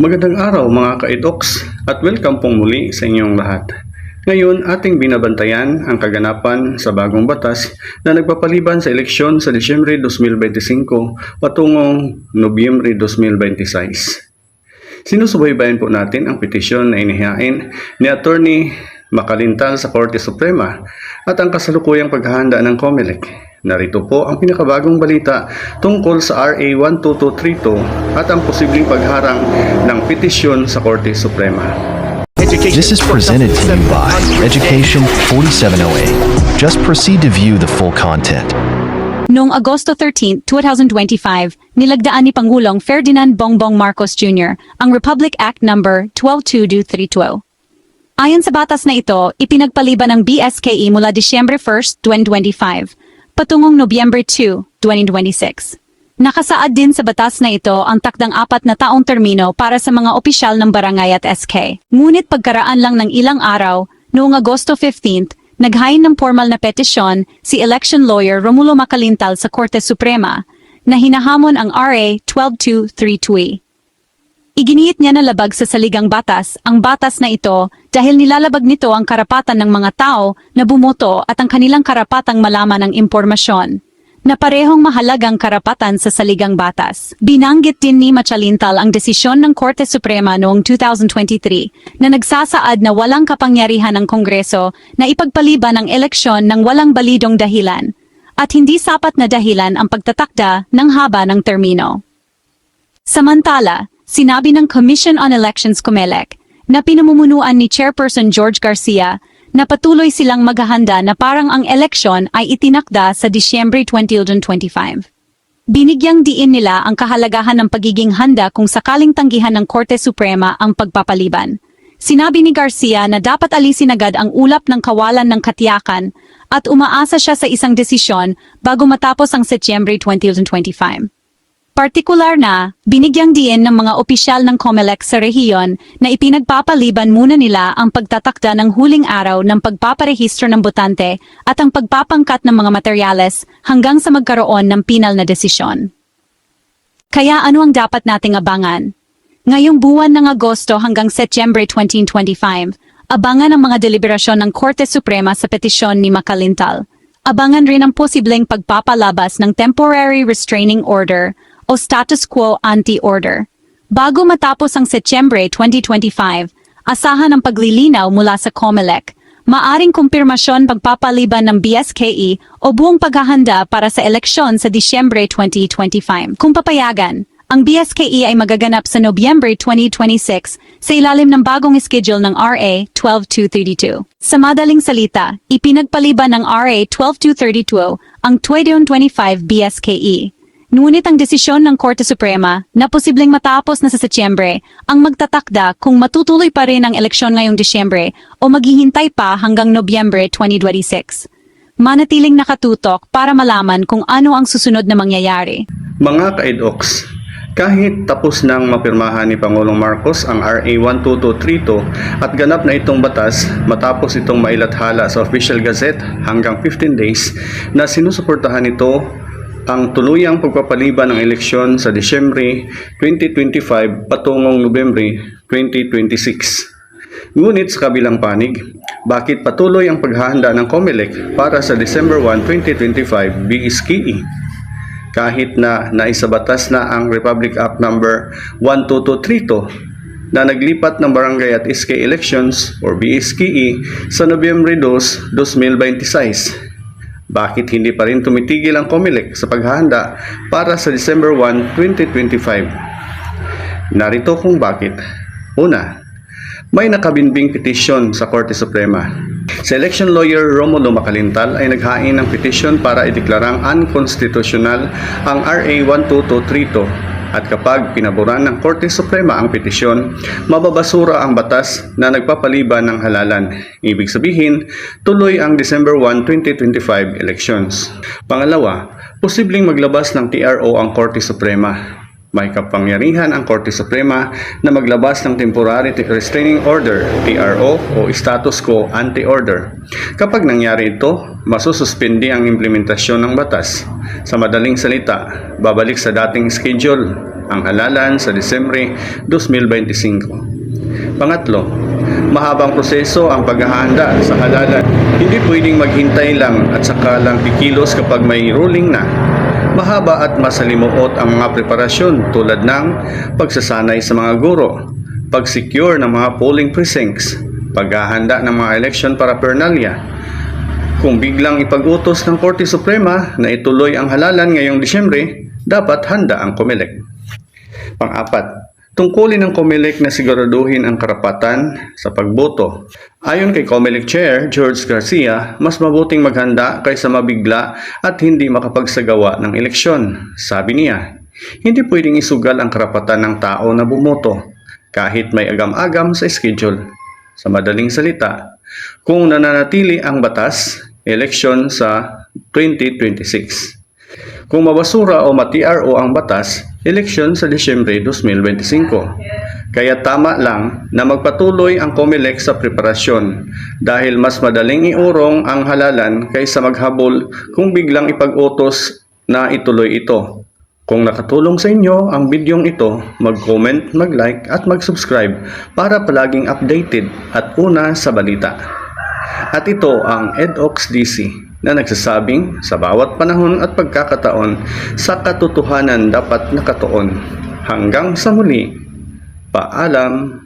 Magandang araw mga ka-edoks at welcome pong muli sa inyong lahat. Ngayon, ating binabantayan ang kaganapan sa bagong batas na nagpapaliban sa eleksyon sa Disyembre 2025 patungong Nobyembre 2026. Sinusubaybayan po natin ang petisyon na inihain ni Attorney Makalintal sa Korte Suprema at ang kasalukuyang paghahanda ng COMELEC. Narito po ang pinakabagong balita tungkol sa RA 12232 at ang posibleng pagharang ng petisyon sa Korte Suprema. This is presented to you by Education 4708. Just proceed to view the full content. Noong Agosto 13, 2025, nilagdaan ni Pangulong Ferdinand Bongbong Marcos Jr. ang Republic Act No. 12232. Ayon sa batas na ito, ipinagpaliban ng BSKE mula Disyembre 1, 2025, patungong Nobyembre 2, 2026. Nakasaad din sa batas na ito ang takdang apat na taong termino para sa mga opisyal ng barangay at SK. Ngunit pagkaraan lang ng ilang araw, noong Agosto 15, naghain ng formal na petisyon si election lawyer Romulo Macalintal sa Korte Suprema na hinahamon ang RA 12232. Iginiit niya na labag sa saligang batas ang batas na ito dahil nilalabag nito ang karapatan ng mga tao na bumoto at ang kanilang karapatang malaman ng impormasyon na parehong mahalagang karapatan sa saligang batas. Binanggit din ni Machalintal ang desisyon ng Korte Suprema noong 2023 na nagsasaad na walang kapangyarihan ng Kongreso na ipagpaliban ang eleksyon ng walang balidong dahilan at hindi sapat na dahilan ang pagtatakda ng haba ng termino. Samantala, sinabi ng Commission on Elections COMELEC na pinamumunuan ni Chairperson George Garcia na patuloy silang maghahanda na parang ang eleksyon ay itinakda sa Disyembre 2025. Binigyang diin nila ang kahalagahan ng pagiging handa kung sakaling tanggihan ng Korte Suprema ang pagpapaliban. Sinabi ni Garcia na dapat alisin agad ang ulap ng kawalan ng katiyakan at umaasa siya sa isang desisyon bago matapos ang Setyembre 2025. Partikular na, binigyang diin ng mga opisyal ng COMELEC sa rehiyon na ipinagpapaliban muna nila ang pagtatakda ng huling araw ng pagpaparehistro ng botante at ang pagpapangkat ng mga materyales hanggang sa magkaroon ng pinal na desisyon. Kaya ano ang dapat nating abangan? Ngayong buwan ng Agosto hanggang Setyembre 2025, abangan ang mga deliberasyon ng Korte Suprema sa petisyon ni Makalintal. Abangan rin ang posibleng pagpapalabas ng Temporary Restraining Order o Status Quo Anti-Order. Bago matapos ang Setyembre 2025, asahan ang paglilinaw mula sa COMELEC, maaring kumpirmasyon pagpapaliban ng BSKE o buong paghahanda para sa eleksyon sa Disyembre 2025. Kung papayagan, ang BSKE ay magaganap sa Nobyembre 2026 sa ilalim ng bagong schedule ng RA 12232. Sa madaling salita, ipinagpaliban ng RA 12232 ang 2025 BSKE. Ngunit ang desisyon ng Korte Suprema na posibleng matapos na sa Setyembre ang magtatakda kung matutuloy pa rin ang eleksyon ngayong Disyembre o maghihintay pa hanggang Nobyembre 2026. Manatiling nakatutok para malaman kung ano ang susunod na mangyayari. Mga ka-edoks, kahit tapos nang mapirmahan ni Pangulong Marcos ang RA 12232 at ganap na itong batas matapos itong mailathala sa Official Gazette hanggang 15 days na sinusuportahan ito ang tuluyang pagpapaliban ng eleksyon sa Disyembre 2025 patungong Nobyembre 2026. Ngunit sa kabilang panig, bakit patuloy ang paghahanda ng COMELEC para sa December 1, 2025 BSKE? Kahit na naisabatas na ang Republic Act number 12232 na naglipat ng barangay at SK elections or BSKE sa Nobyembre 2, 2026 bakit hindi pa rin tumitigil ang COMELEC sa paghahanda para sa December 1, 2025? Narito kung bakit. Una, may nakabinbing petisyon sa Korte Suprema. Si election lawyer Romulo Macalintal ay naghain ng petisyon para ideklarang unconstitutional ang RA 12232 at kapag pinaboran ng Korte Suprema ang petisyon, mababasura ang batas na nagpapaliban ng halalan. Ibig sabihin, tuloy ang December 1, 2025 elections. Pangalawa, posibleng maglabas ng TRO ang Korte Suprema. May kapangyarihan ang Korte Suprema na maglabas ng Temporary Restraining Order, TRO o Status Quo Anti-Order. Kapag nangyari ito, masususpindi ang implementasyon ng batas. Sa madaling salita, babalik sa dating schedule ang halalan sa Disyembre 2025. Pangatlo, mahabang proseso ang paghahanda sa halalan. Hindi pwedeng maghintay lang at saka lang kikilos kapag may ruling na. Mahaba at masalimuot ang mga preparasyon tulad ng pagsasanay sa mga guro, pag-secure ng mga polling precincts, paghahanda ng mga election paraphernalia, kung biglang ipag-utos ng Korte Suprema na ituloy ang halalan ngayong Disyembre, dapat handa ang COMELEC. Pang-apat, tungkulin ng COMELEC na siguraduhin ang karapatan sa pagboto. Ayon kay COMELEC Chair George Garcia, mas mabuting maghanda kaysa mabigla at hindi makapagsagawa ng eleksyon. Sabi niya, hindi pwedeng isugal ang karapatan ng tao na bumoto kahit may agam-agam sa schedule. Sa madaling salita, kung nananatili ang batas, eleksyon sa 2026. Kung mabasura o mati-RO ang batas, eleksyon sa Disyembre 2025. Kaya tama lang na magpatuloy ang COMELEC sa preparasyon dahil mas madaling iurong ang halalan kaysa maghabol kung biglang ipag-utos na ituloy ito. Kung nakatulong sa inyo ang bidyong ito, mag-comment, mag-like at mag-subscribe para palaging updated at una sa balita. At ito ang EDOX DC na nagsasabing sa bawat panahon at pagkakataon sa katotohanan dapat nakatuon. Hanggang sa muli, paalam